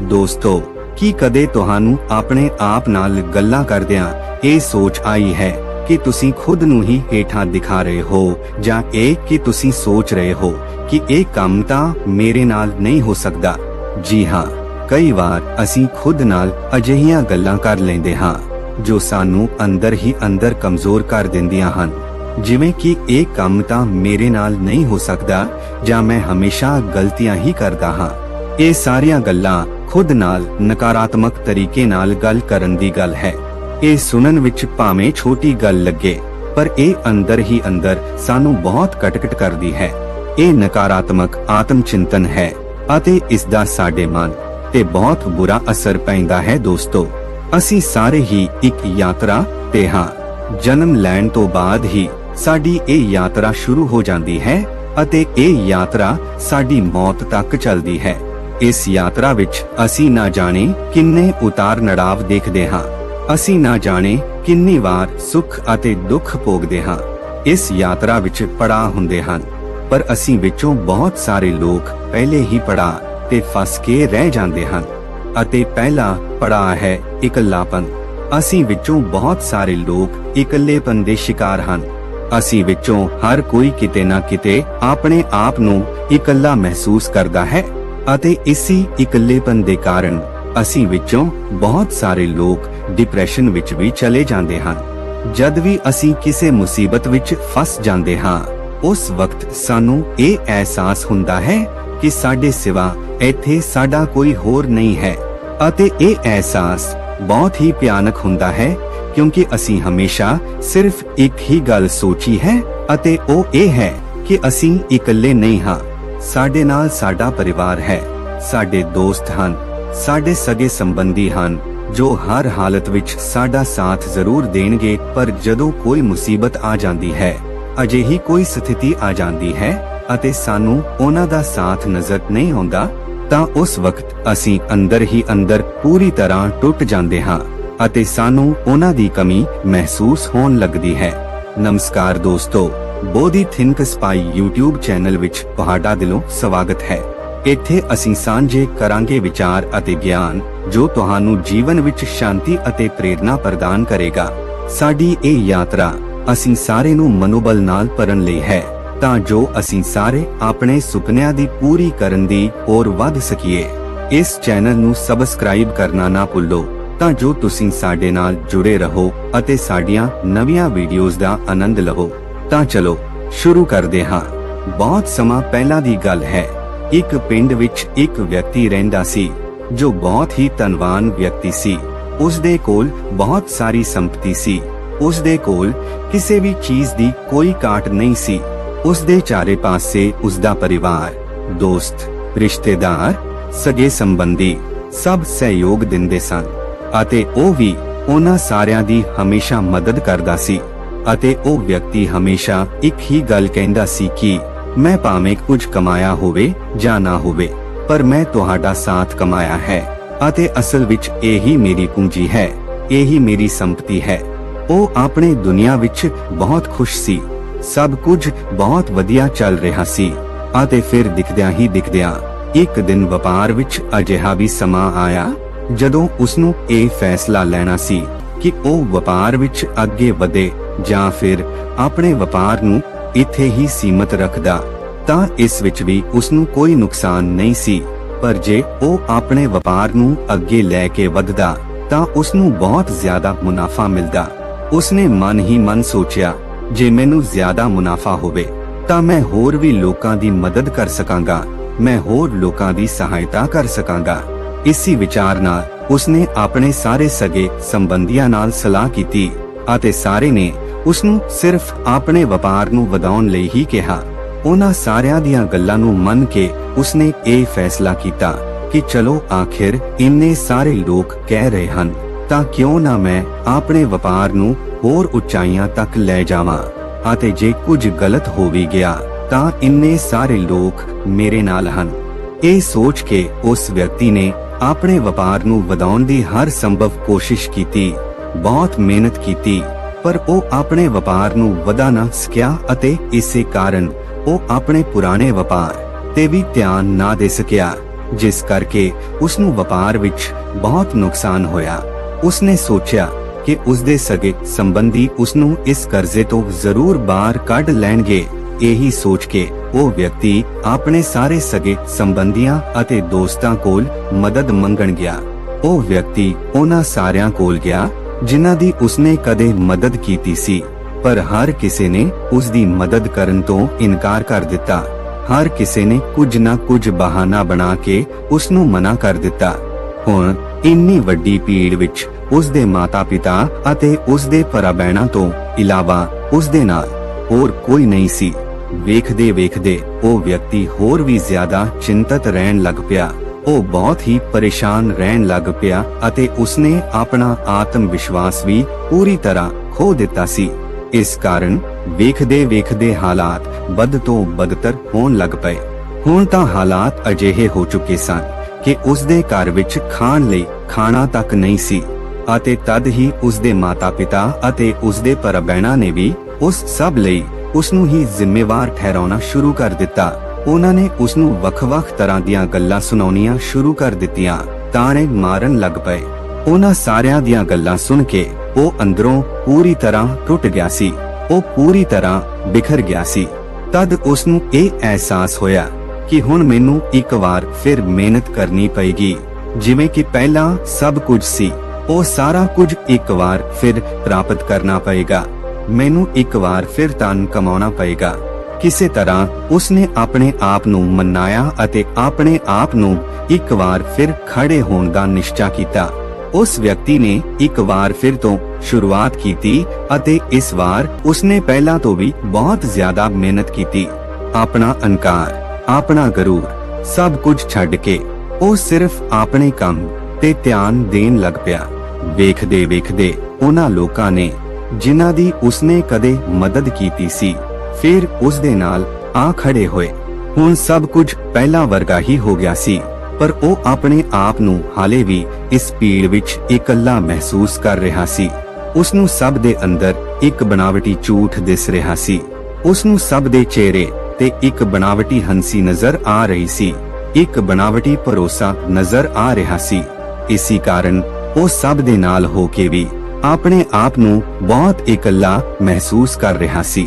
ਦੋਸਤੋ, ਕੀ ਕਦੇ ਤੁਹਾਨੂੰ ਆਪਣੇ ਆਪ ਨਾਲ ਗੱਲਾਂ ਕਰਦਿਆਂ ਇਹ ਸੋਚ ਆਈ ਹੈ ਕਿ ਤੁਸੀਂ ਖੁਦ ਨੂੰ ਹੀ ਹੇਠਾਂ ਦਿਖਾ ਰਹੇ ਹੋ ਜਾਂ ਇਹ ਕਿ ਤੁਸੀਂ ਸੋਚ ਰਹੇ ਹੋ ਕਿ ਇਹ ਕੰਮ ਤਾਂ ਮੇਰੇ ਨਾਲ ਨਹੀਂ ਹੋ ਸਕਦਾ? ਜੀ ਹਾਂ, ਕਈ ਵਾਰ ਅਸੀਂ ਖੁਦ ਨਾਲ ਅਜਿਹੀਆਂ ਗੱਲਾਂ ਕਰ ਲੈਂਦੇ ਹਾਂ ਜੋ ਸਾਨੂੰ ਅੰਦਰ ਹੀ ਅੰਦਰ ਕਮਜ਼ੋਰ ਕਰ ਦਿੰਦੀਆਂ ਹਨ। ਜਿਵੇਂ ਕਿ ਇਹ ਕੰਮ ਤਾਂ ਮੇਰੇ ਨਾਲ ਨਹੀਂ ਹੋ ਸਕਦਾ ਜਾਂ ਮੈਂ ਹਮੇਸ਼ਾ ਗਲਤੀਆਂ ਹੀ ਕਰਦਾ ਹਾਂ। ਇਹ ਸਾਰੀਆਂ ਗੱਲਾਂ ਖੁਦ ਨਾਲ ਨਕਾਰਾਤਮਕ ਤਰੀਕੇ ਨਾਲ ਗੱਲ ਕਰਨ ਦੀ ਗੱਲ ਹੈ। ਇਹ ਸੁਣਨ ਵਿੱਚ ਭਾਵੇਂ ਛੋਟੀ ਗੱਲ ਲੱਗੇ, ਪਰ ਇਹ ਅੰਦਰ ਹੀ ਅੰਦਰ ਸਾਨੂੰ ਬਹੁਤ ਕਟਕਟ ਕਰਦੀ ਹੈ। ਇਹ ਨਕਾਰਾਤਮਕ ਆਤਮ ਚਿੰਤਨ ਹੈ ਅਤੇ ਇਸ ਦਾ ਸਾਡੇ ਮਨ ਤੇ ਬਹੁਤ ਬੁਰਾ ਅਸਰ ਪੈਂਦਾ ਹੈ ਦੋਸਤੋ। ਅਸੀਂ ਸਾਰੇ ਹੀ ਇੱਕ ਯਾਤਰਾ ਤੇ ਹਾਂ। ਜਨਮ ਲੈਣ ਤੋਂ ਬਾਅਦ ਹੀ ਸਾਡੀ ਇਹ ਯਾਤਰਾ ਸ਼ੁਰੂ ਹੋ ਜਾਂਦੀ ਹੈ ਅਤੇ ਇਹ ਯਾਤਰਾ ਸਾਡੀ ਮੌਤ ਤੱਕ ਚੱਲਦੀ ਹੈ। ਇਸ ਯਾਤਰਾ ਵਿੱਚ ਅਸੀਂ ਨਾ ਜਾਣੇ ਕਿੰਨੇ ਉਤਾਰ ਨੜਾਵ ਦੇਖਦੇ ਹਾਂ। ਅਸੀਂ ਨਾ ਜਾਣੇ ਕਿੰਨੀ ਵਾਰ ਸੁੱਖ ਅਤੇ ਦੁੱਖ ਭੋਗਦੇ ਹਾਂ। ਇਸ ਯਾਤਰਾ ਵਿੱਚ ਪੜਾਅ ਹੁੰਦੇ ਹਨ। ਪਰ ਅਸੀਂ ਵਿੱਚੋਂ ਬਹੁਤ ਸਾਰੇ ਲੋਕ ਪਹਿਲੇ ਹੀ ਪੜਾਅ ਤੇ ਫਸ ਕੇ ਰਹਿ ਜਾਂਦੇ ਹਨ ਅਤੇ ਪਹਿਲਾ ਪੜਾਅ ਹੈ ਇਕੱਲਾਪਨ। ਅਸੀਂ ਵਿੱਚੋਂ ਬਹੁਤ ਸਾਰੇ ਲੋਕ ਇਕੱਲੇਪਨ ਦੇ ਸ਼ਿਕਾਰ ਹਨ। ਅਸੀਂ ਵਿੱਚੋਂ ਹਰ ਕੋਈ ਕਿਤੇ ਨਾ ਕਿਤੇ ਆਪਣੇ ਆਪ ਨੂੰ ਇਕੱਲਾ ਮਹਿਸੂਸ ਕਰਦਾ ਹੈ। ਅਤੇ ਇਸੇ ਇਕੱਲੇਪਨ ਦੇ ਕਾਰਨ ਅਸੀਂ ਵਿੱਚੋਂ ਬਹੁਤ ਸਾਰੇ ਲੋਕ ਡਿਪਰੈਸ਼ਨ ਵਿੱਚ ਵੀ ਚਲੇ ਜਾਂਦੇ ਹਨ ਜਦ ਵੀ ਅਸੀਂ ਕਿਸੇ ਮੁਸੀਬਤ ਵਿੱਚ ਫਸ ਜਾਂਦੇ ਹਾਂ, ਉਸ ਵਕਤ ਸਾਨੂੰ ਇਹ ਅਹਿਸਾਸ ਹੁੰਦਾ ਹੈ ਕਿ ਸਾਡੇ ਸਿਵਾ ਇੱਥੇ ਸਾਡਾ ਕੋਈ ਹੋਰ ਨਹੀਂ ਹੈ ਅਤੇ ਇਹ ਅਹਿਸਾਸ ਬਹੁਤ ਹੀ ਭਿਆਨਕ ਹੁੰਦਾ ਹੈ ਕਿਉਂਕਿ ਅਸੀਂ ਹਮੇਸ਼ਾ ਸਿਰਫ ਇੱਕ ਹੀ ਗੱਲ ਸੋਚੀ ਹੈ ਅਤੇ ਉਹ ਇਹ ਹੈ ਕਿ ਅਸੀਂ ਇਕੱਲੇ ਨਹੀਂ ਹਾਂ। ਸਾਡੇ ਨਾਲ ਸਾਡਾ ਪਰਿਵਾਰ ਹੈ, ਸਾਡੇ ਦੋਸਤ ਹਨ, ਸਾਡੇ ਸਗੇ ਸੰਬੰਧੀ ਹਨ, ਜੋ ਹਰ ਹਾਲਤ ਵਿੱਚ ਸਾਡਾ ਸਾਥ ਜ਼ਰੂਰ ਦੇਣਗੇ, ਪਰ ਜਦੋਂ ਕੋਈ ਮੁਸੀਬਤ ਆ ਜਾਂਦੀ ਹੈ, ਅਜਿਹੀ ਕੋਈ ਸਥਿਤੀ ਆ ਜਾਂਦੀ ਹੈ ਅਤੇ ਸਾਨੂੰ ਉਹਨਾਂ ਦਾ ਸਾਥ ਨਜ਼ਰ ਨਹੀਂ ਆਉਂਦਾ, ਤਾਂ ਉਸ ਵਕਤ ਅਸੀਂ ਅੰਦਰ ਹੀ ਅੰਦਰ ਪੂਰੀ ਤਰ੍ਹਾਂ ਟੁੱਟ ਜਾਂਦੇ ਹਾਂ ਅਤੇ ਸਾਨੂੰ ਉਹਨਾਂ ਦੀ ਕਮੀ ਮਹਿਸੂਸ ਹੋਣ ਲੱਗਦੀ ਹੈ। ਨਮਸਕਾਰ ਦੋਸਤੋ। Bodhi think spy YouTube channel ਵਿੱਚ ਤੁਹਾਡਾ ਦਿਲੋਂ ਸਵਾਗਤ ਹੈ। ਇੱਥੇ ਅਸੀਂ ਸਾਂਝੇ ਕਰਾਂਗੇ ਵਿਚਾਰ ਅਤੇ ਗਿਆਨ, ਜੋ ਤੁਹਾਨੂੰ ਜੀਵਨ ਵਿੱਚ ਸ਼ਾਂਤੀ ਅਤੇ ਪ੍ਰੇਰਣਾ ਪ੍ਰਦਾਨ ਕਰੇਗਾ। ਸਾਡੀ ਇਹ ਯਾਤਰਾ ਅਸੀਂ ਸਾਰੇ ਨੂੰ ਮਨੋਬਲ ਨਾਲ ਭਰਨ ਲਈ ਹੈ, ਤਾਂ ਜੋ ਅਸੀਂ ਸਾਰੇ ਆਪਣੇ ਸੁਪਨਿਆਂ ਦੀ ਪੂਰੀ ਕਰਨ ਦੀ ਹੋਰ ਵੱਧ ਸਕੀਏ। ਇਸ ਚੈਨਲ ਨੂੰ ਸਬਸਕ੍ਰਾਈਬ ਕਰਨਾ ਨਾ ਭੁੱਲੋ, ਤਾਂ ਜੋ ਤੁਸੀਂ ਸਾਡੇ ਨਾਲ ਜੁੜੇ ਰਹੋ ਅਤੇ ਸਾਡੀਆਂ ਨਵੀਆਂ ਵੀਡੀਓਜ਼ ਦਾ ਆਨੰਦ ਲਵੋ। ਤਾਂ ਚਲੋ, ਸ਼ੁਰੂ ਕਰਦੇ ਹਾਂ। ਬਹੁਤ ਸਮਾਂ ਪਹਿਲਾਂ ਦੀ ਗੱਲ ਹੈ। ਇੱਕ ਪਿੰਡ ਵਿੱਚ ਇੱਕ ਵਿਅਕਤੀ ਰਹਿੰਦਾ ਸੀ, ਜੋ ਬਹੁਤ ਹੀ ਧਨਵਾਨ ਵਿਅਕਤੀ ਸੀ। ਉਸ ਦੇ ਕੋਲ ਬਹੁਤ ਸਾਰੀ ਸੰਪਤੀ ਸੀ। ਉਸ ਦੇ ਕੋਲ ਕਿਸੇ ਵੀ ਚੀਜ਼ ਦੀ ਕੋਈ ਘਾਟ ਨਹੀਂ ਸੀ। ਉਸ ਦੇ ਚਾਰੇ ਪਾਸੇ ਉਸ ਦਾ ਪਰਿਵਾਰ, ਦੋਸਤ, ਰਿਸ਼ਤੇਦਾਰ, ਸਗੇ ਸੰਬੰਧੀ ਸਭ ਸਹਿਯੋਗ ਦਿੰਦੇ ਸਨ। ਅਤੇ ਉਹ ਵੀ ਉਹਨਾਂ ਸਾਰਿਆਂ ਦੀ ਹਮੇਸ਼ਾ ਮਦਦ ਕਰਦਾ ਸੀ। ਅਤੇ ਉਹ ਵਿਅਕਤੀ ਹਮੇਸ਼ਾ ਇੱਕ ਹੀ ਗੱਲ ਕਹਿੰਦਾ ਸੀ ਕਿ ਮੈਂ ਭਾਵੇਂ ਕੁਝ ਕਮਾਇਆ ਹੋਵੇ ਜਾਂ ਨਾ ਹੋਵੇ, ਪਰ ਮੈਂ ਤੁਹਾਡਾ ਸਾਥ ਕਮਾਇਆ ਹੈ ਅਤੇ ਅਸਲ ਵਿੱਚ ਇਹੀ ਮੇਰੀ ਪੂੰਜੀ ਹੈ, ਇਹੀ ਮੇਰੀ ਸੰਪਤੀ ਹੈ। ਉਹ ਆਪਣੇ ਦੁਨੀਆ ਵਿੱਚ ਬਹੁਤ ਖੁਸ਼ ਸੀ, ਸਭ ਕੁਝ ਬਹੁਤ ਵਧੀਆ ਚੱਲ ਰਿਹਾ ਸੀ ਅਤੇ ਫਿਰ ਦਿਖਦਿਆਂ ਹੀ ਦਿਖਦਿਆਂ ਇੱਕ ਦਿਨ ਵਪਾਰ ਵਿੱਚ ਅਜਿਹਾ ਵੀ ਸਮਾਂ ਆਇਆ ਜਦੋਂ ਉਸ ਨੂੰ ਇਹ ਫੈਸਲਾ ਲੈਣਾ ਸੀ ਕਿ ਉਹ ਵਪਾਰ ਵਿੱਚ ਅੱਗੇ ਵਧੇ ਜਾਂ ਫਿਰ ਆਪਣੇ ਵਪਾਰ ਨੂੰ ਇੱਥੇ ਹੀ ਸੀਮਤ ਰੱਖਦਾ, ਤਾਂ ਇਸ ਵਿੱਚ ਵੀ ਉਸ ਨੂੰ ਕੋਈ ਨੁਕਸਾਨ ਨਹੀਂ ਸੀ। ਪਰ ਜੇ ਉਹ ਆਪਣੇ ਵਪਾਰ ਨੂੰ ਅੱਗੇ ਲੈ ਕੇ ਵਧਦਾ, ਤਾਂ ਉਸ ਨੂੰ ਬਹੁਤ ਜ਼ਿਆਦਾ ਮੁਨਾਫਾ ਮਿਲਦਾ। ਉਸਨੇ ਮਨ ਹੀ ਮਨ ਸੋਚਿਆ, ਜੇ ਮੈਨੂੰ ਜ਼ਿਆਦਾ ਮੁਨਾਫਾ ਹੋਵੇ, ਤਾਂ ਮੈਂ ਹੋਰ ਵੀ ਲੋਕਾਂ ਦੀ ਮਦਦ ਕਰ ਸਕਾਂਗਾ, ਮੈਂ ਹੋਰ ਲੋਕਾਂ ਦੀ ਸਹਾਇਤਾ ਕਰ ਸਕਾਂਗਾ। ਇਸੇ ਵਿਚਾਰ ਨਾਲ ਉਸਨੇ ਆਪਣੇ ਸਾਰੇ ਸਗੇ ਸੰਬੰਧੀਆਂ ਨਾਲ ਸਲਾਹ ਕੀਤੀ, ਅਤੇ ਸਾਰੇ ਨੇ ਉਸ ਨੂੰ ਸਿਰਫ ਆਪਣੇ ਵਪਾਰ ਨੂੰ ਵਧਾਉਣ ਲਈ ਹੀ ਕਿਹਾ। ਉਹਨਾਂ ਸਾਰਿਆਂ ਦੀਆਂ ਗੱਲਾਂ ਨੂੰ ਮੰਨ ਕੇ ਉਸਨੇ ਇਹ ਫੈਸਲਾ ਕੀਤਾ ਕਿ ਚਲੋ ਆਖਿਰ ਇੰਨੇ ਸਾਰੇ ਲੋਕ ਕਹਿ ਰਹੇ ਹਨ, ਤਾਂ ਕਿਉਂ ਨਾ ਮੈਂ ਆਪਣੇ ਵਪਾਰ ਨੂੰ ਹੋਰ ਉਚਾਈਆਂ ਤੱਕ ਲੈ ਜਾਵਾਂ? ਅਤੇ ਜੇ ਕੁਝ ਗਲਤ ਹੋ ਵੀ ਗਿਆ, ਤਾਂ ਇੰਨੇ ਸਾਰੇ ਲੋਕ ਮੇਰੇ ਨਾਲ ਹਨ। ਇਹ ਸੋਚ ਕੇ ਉਸ ਵਿਅਕਤੀ ਨੇ ਆਪਣੇ ਵਪਾਰ ਨੂੰ ਵਧਾਉਣ ਦੀ ਹਰ ਸੰਭਵ ਕੋਸ਼ਿਸ਼ ਕੀਤੀ, ਬਹੁਤ ਮਿਹਨਤ ਕੀਤੀ ਪਰ ਉਹ ਆਪਣੇ ਵਪਾਰ ਨੂੰ ਵਧਾ ਨਾ ਸਕਿਆ ਅਤੇ ਇਸੇ ਕਾਰਨ ਉਹ ਆਪਣੇ ਪੁਰਾਣੇ ਵਪਾਰ ਤੇ ਵੀ ਧਿਆਨ ਨਾ ਦੇ ਸਕਿਆ, ਜਿਸ ਕਰਕੇ ਉਸ ਨੂੰ ਵਪਾਰ ਵਿੱਚ ਬਹੁਤ ਨੁਕਸਾਨ ਹੋਇਆ। ਉਸਨੇ ਸੋਚਿਆ ਕਿ ਉਸਦੇ ਸਗੇ ਸੰਬੰਧੀ ਉਸ ਨੂੰ ਇਸ ਕਰਜ਼ੇ ਤੋਂ ਜ਼ਰੂਰ ਬਾਹਰ ਕੱਢ ਲੈਣਗੇ। ਇਹੀ ਸੋਚ ਕੇ ਉਹ ਵਿਅਕਤੀ ਆਪਣੇ ਸਾਰੇ ਸਗੇ ਸੰਬੰਧੀਆਂ ਅਤੇ ਦੋਸਤਾਂ ਕੋਲ ਮਦਦ ਮੰਗਣ ਗਿਆ। ਉਹ ਵਿਅਕਤੀ ਉਹਨਾਂ ਸਾਰਿਆਂ ਕੋਲ ਗਿਆ ਜਿਨ੍ਹਾਂ ਦੀ ਉਸਨੇ ਕਦੇ ਮਦਦ ਕੀਤੀ ਸੀ, ਪਰ ਹਰ ਕਿਸੇ ਨੇ ਉਸ ਦੀ ਮਦਦ ਕਰਨ ਤੋਂ ਇਨਕਾਰ ਕਰ ਦਿੱਤਾ। ਹਰ ਕਿਸੇ ਨੇ ਕੁਝ ਨਾ ਕੁਝ ਬਹਾਨਾ ਬਣਾ ਕੇ ਉਸ ਨੂੰ ਮਨਾ ਕਰ ਦਿੱਤਾ। ਹੁਣ ਇੰਨੀ ਵੱਡੀ ਭੀੜ ਵਿੱਚ ਉਸ ਦੇ ਮਾਤਾ-ਪਿਤਾ ਅਤੇ ਉਸ ਦੇ ਭਰਾ-ਭੈਣਾਂ ਤੋਂ ਇਲਾਵਾ ਉਸ ਦੇ ਨਾਲ ਹੋਰ ਕੋਈ ਨਹੀਂ ਸੀ। ਵੇਖਦੇ ਵੇਖਦੇ ਉਹ ਵਿਅਕਤੀ ਹੋਰ ਵੀ ਜ਼ਿਆਦਾ ਚਿੰਤਤ ਰਹਿਣ ਲੱਗ ਪਿਆ। ਉਹ ਬਹੁਤ ਹੀ ਪਰੇਸ਼ਾਨ ਰਹਿਣ ਲੱਗ ਪਿਆ ਅਤੇ ਉਸਨੇ ਆਪਣਾ ਆਤਮ ਵਿਸ਼ਵਾਸ ਵੀ ਪੂਰੀ ਤਰ੍ਹਾਂ ਖੋ ਦਿੱਤਾ ਸੀ। ਇਸ ਕਾਰਨ ਵੇਖਦੇ ਵੇਖਦੇ ਹਾਲਾਤ ਬਦ ਤੋਂ ਬਦਤਰ ਹੋਣ ਲੱਗ ਪਏ। ਹੁਣ ਤਾਂ ਹਾਲਾਤ ਅਜਿਹੇ ਹੋ ਚੁੱਕੇ ਸਨ ਕਿ ਉਸ ਦੇ ਘਰ ਵਿੱਚ ਖਾਣ ਲਈ ਖਾਣਾ ਤੱਕ ਨਹੀਂ ਸੀ ਅਤੇ ਤਦ ਹੀ ਉਸ ਦੇ ਮਾਤਾ-ਪਿਤਾ ਅਤੇ ਉਸ ਦੇ ਭਰਾ-ਭੈਣਾਂ ਨੇ ਵੀ ਉਸ ਸਭ ਲਈ ਉਸ ਨੂੰ ਹੀ ਜ਼ਿੰਮੇਵਾਰ ਠਹਿਰਾਉਣਾ ਸ਼ੁਰੂ ਕਰ ਦਿੱਤਾ। ਉਹਨਾਂ ਨੇ ਉਸ ਨੂੰ ਵੱਖ-ਵੱਖ ਤਰ੍ਹਾਂ ਦੀਆਂ ਗੱਲਾਂ ਸੁਣਾਉਣੀਆਂ ਸ਼ੁਰੂ ਕਰ ਦਿੱਤੀਆਂ ਤਾਣੇ ਮਾਰਨ ਲੱਗ ਪਏ। ਉਹਨਾਂ ਸਾਰਿਆਂ ਦੀਆਂ ਗੱਲਾਂ ਸੁਣ ਕੇ ਉਹ ਅੰਦਰੋਂ ਪੂਰੀ ਤਰ੍ਹਾਂ ਟੁੱਟ ਗਿਆ ਸੀ। ਉਹ ਪੂਰੀ ਤਰ੍ਹਾਂ ਬਿਖਰ ਗਿਆ ਸੀ। ਤਦ ਉਸ ਨੂੰ ਇਹ ਅਹਿਸਾਸ ਹੋਇਆ ਕਿ ਹੁਣ ਮੈਨੂੰ ਇੱਕ ਵਾਰ ਫਿਰ ਮਿਹਨਤ ਕਰਨੀ ਪਏਗੀ। ਜਿਵੇਂ ਕਿ ਪਹਿਲਾਂ ਸਭ ਕੁਝ ਸੀ, ਉਹ ਸਾਰਾ ਕੁਝ ਇੱਕ ਵਾਰ ਫਿਰ ਪ੍ਰਾਪਤ ਕਰਨਾ ਪਏਗਾ। ਮੈਨੂੰ ਇੱਕ ਵਾਰ ਫਿਰ ਧਨ ਕਮਾਉਣਾ ਪਏਗਾ। ਕਿਸੇ ਤਰ੍ਹਾਂ ਉਸਨੇ ਆਪਣੇ ਆਪ ਨੂੰ ਮਨਾਇਆ ਅਤੇ ਆਪਣੇ ਆਪ ਨੂੰ ਇੱਕ ਵਾਰ ਫਿਰ ਖੜੇ ਹੋਣ ਦਾ ਨਿਸ਼ਚਾ ਕੀਤਾ। ਉਸ ਵਿਅਕਤੀ ਨੇ ਇੱਕ ਵਾਰ ਫਿਰ ਤੋਂ ਸ਼ੁਰੂਆਤ ਕੀਤੀ ਅਤੇ ਇਸ ਵਾਰ ਉਸਨੇ ਪਹਿਲਾਂ ਤੋਂ ਵੀ ਬਹੁਤ ਜ਼ਿਆਦਾ ਮਿਹਨਤ ਕੀਤੀ। ਆਪਣਾ ਅਹੰਕਾਰ, ਆਪਣਾ ਗਰੂਰ, ਸਭ ਕੁਝ ਛੱਡ ਕੇ ਉਹ ਸਿਰਫ ਆਪਣੇ ਕੰਮ ਤੇ ਧਿਆਨ ਦੇਣ ਲੱਗ ਪਿਆ। ਵੇਖਦੇ ਵੇਖਦੇ ਉਹਨਾਂ ਲੋਕਾਂ ਨੇ ਜਿਨ੍ਹਾਂ ਦੀ ਉਸਨੇ ਕਦੇ ਮਦਦ ਕੀਤੀ ਸੀ ਫਿਰ ਉਸ ਦੇ ਨਾਲ ਆ ਖੜੇ ਹੋਏ। ਹੁਣ ਸਭ ਕੁਝ ਪਹਿਲਾਂ ਵਰਗਾ ਹੀ ਹੋ ਗਿਆ ਸੀ, ਪਰ ਉਹ ਆਪਣੇ ਆਪ ਨੂੰ ਹਾਲੇ ਵੀ ਇਸ ਭੀੜ ਵਿੱਚ ਇਕੱਲਾ ਮਹਿਸੂਸ ਕਰ ਰਿਹਾ ਸੀ। ਉਸ ਨੂੰ ਸਭ ਦੇ ਅੰਦਰ ਇੱਕ ਬਣਾਵਟੀ ਝੂਠ ਦਿਸ ਰਿਹਾ ਸੀ। ਉਸ ਨੂੰ ਸਭ ਦੇ ਚਿਹਰੇ ਤੇ ਇੱਕ ਬਣਾਵਟੀ ਹੰਸੀ ਨਜ਼ਰ ਆ ਰਹੀ ਸੀ। ਇੱਕ ਬਣਾਵਟੀ ਭਰੋਸਾ ਨਜ਼ਰ ਆ ਰਿਹਾ ਸੀ। ਇਸੇ ਕਾਰਨ ਉਹ ਸਭ ਦੇ ਨਾਲ ਹੋ ਕੇ ਵੀ ਆਪਣੇ ਆਪ ਨੂੰ ਬਹੁਤ ਇਕੱਲਾ ਮਹਿਸੂਸ ਕਰ ਰਿਹਾ ਸੀ।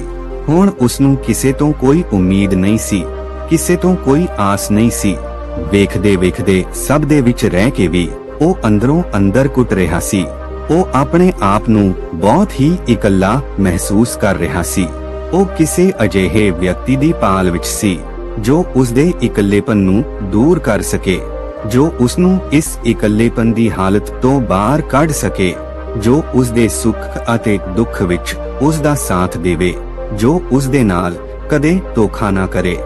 ਹੁਣ ਉਸ ਨੂੰ ਕਿਸੇ ਤੋਂ ਕੋਈ ਉਮੀਦ ਨਹੀਂ ਸੀ, ਕਿਸੇ ਤੋਂ ਕੋਈ ਆਸ ਨਹੀਂ ਸੀ। ਵੇਖਦੇ ਵੇਖਦੇ ਸਭ ਦੇ ਵਿੱਚ ਰਹਿ ਕੇ ਵੀ ਉਹ ਅੰਦਰੋਂ ਅੰਦਰ ਕੁੱਟ ਰਿਹਾ ਸੀ। ਉਹ ਆਪਣੇ ਆਪ ਨੂੰ ਬਹੁਤ ਹੀ ਇਕੱਲਾ ਮਹਿਸੂਸ ਕਰ ਰਿਹਾ ਸੀ। ਉਹ ਕਿਸੇ ਅਜਿਹੇ ਵਿਅਕਤੀ ਦੀ ਭਾਲ ਵਿੱਚ ਸੀ, ਜੋ ਉਸ ਦੇ ਇਕੱਲੇਪਨ ਨੂੰ ਦੂਰ ਕਰ ਸਕੇ, ਜੋ ਉਸ ਨੂੰ ਇਸ ਇਕੱਲੇਪਨ ਦੀ ਹਾਲਤ ਤੋਂ ਬਾਹਰ ਕੱਢ ਸਕੇ, ਜੋ ਉਸ ਦੇ ਸੁੱਖ ਅਤੇ ਦੁੱਖ ਵਿੱਚ ਉਸ ਦਾ ਸਾਥ ਦੇਵੇ। ਜੋ ਉਸ ਦੇ ਨਾਲ ਕਦੇ ਧੋਖਾ ਨਾ ਕਰੇ।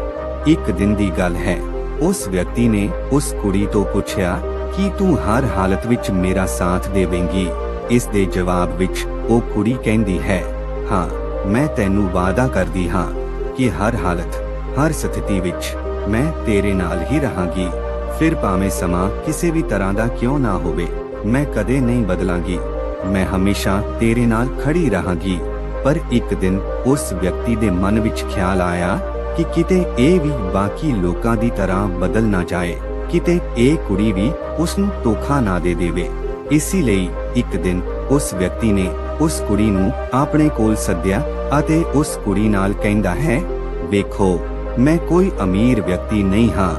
ਇੱਕ ਦਿਨ ਦੀ ਗੱਲ ਹੈ, ਉਸ ਵਿਅਕਤੀ ਨੇ ਉਸ ਕੁੜੀ ਤੋਂ ਪੁੱਛਿਆ ਕਿ ਤੂੰ ਹਰ ਹਾਲਤ ਵਿੱਚ ਮੇਰਾ ਸਾਥ ਦੇਵੇਂਗੀ। ਇਸ ਦੇ ਜਵਾਬ ਵਿੱਚ ਉਹ ਕੁੜੀ ਕਹਿੰਦੀ ਹੈ, ਹਾਂ, ਮੈਂ ਤੈਨੂੰ ਵਾਅਦਾ ਕਰਦੀ ਹਾਂ ਕਿ ਹਰ ਹਾਲਤ, ਹਰ ਸਥਿਤੀ ਵਿੱਚ ਮੈਂ ਤੇਰੇ ਨਾਲ ਹੀ ਰਹਾਂਗੀ। ਫਿਰ ਭਾਵੇਂ ਸਮਾਂ ਕਿਸੇ ਵੀ ਤਰ੍ਹਾਂ ਦਾ ਕਿਉਂ ਨਾ ਹੋਵੇ, ਮੈਂ ਕਦੇ ਨਹੀਂ ਬਦਲਾਂਗੀ। ਮੈਂ ਹਮੇਸ਼ਾ ਤੇਰੇ ਨਾਲ ਖੜੀ ਰਹਾਂਗੀ। ਪਰ ਇੱਕ ਦਿਨ ਉਸ ਵਿਅਕਤੀ ਦੇ ਮਨ ਵਿੱਚ ਖਿਆਲ ਆਇਆ ਕਿ ਕਿਤੇ ਇਹ ਵੀ ਬਾਕੀ ਲੋਕਾਂ ਦੀ ਤਰ੍ਹਾਂ ਬਦਲ ਨਾ ਜਾਏ, ਕਿਤੇ ਇਹ ਕੁੜੀ ਵੀ ਉਸ ਨੂੰ ਧੋਖਾ ਨਾ ਦੇ ਦੇਵੇ। ਇਸੇ ਲਈ ਇੱਕ ਦਿਨ ਉਸ ਵਿਅਕਤੀ ਨੇ ਉਸ ਕੁੜੀ ਨੂੰ ਆਪਣੇ ਕੋਲ ਸੱਦਿਆ ਅਤੇ ਉਸ ਕੁੜੀ ਨਾਲ ਕਹਿੰਦਾ, ਹੈ, ਵੇਖੋ, ਮੈਂ ਕੋਈ ਅਮੀਰ ਵਿਅਕਤੀ ਨਹੀਂ ਹਾਂ।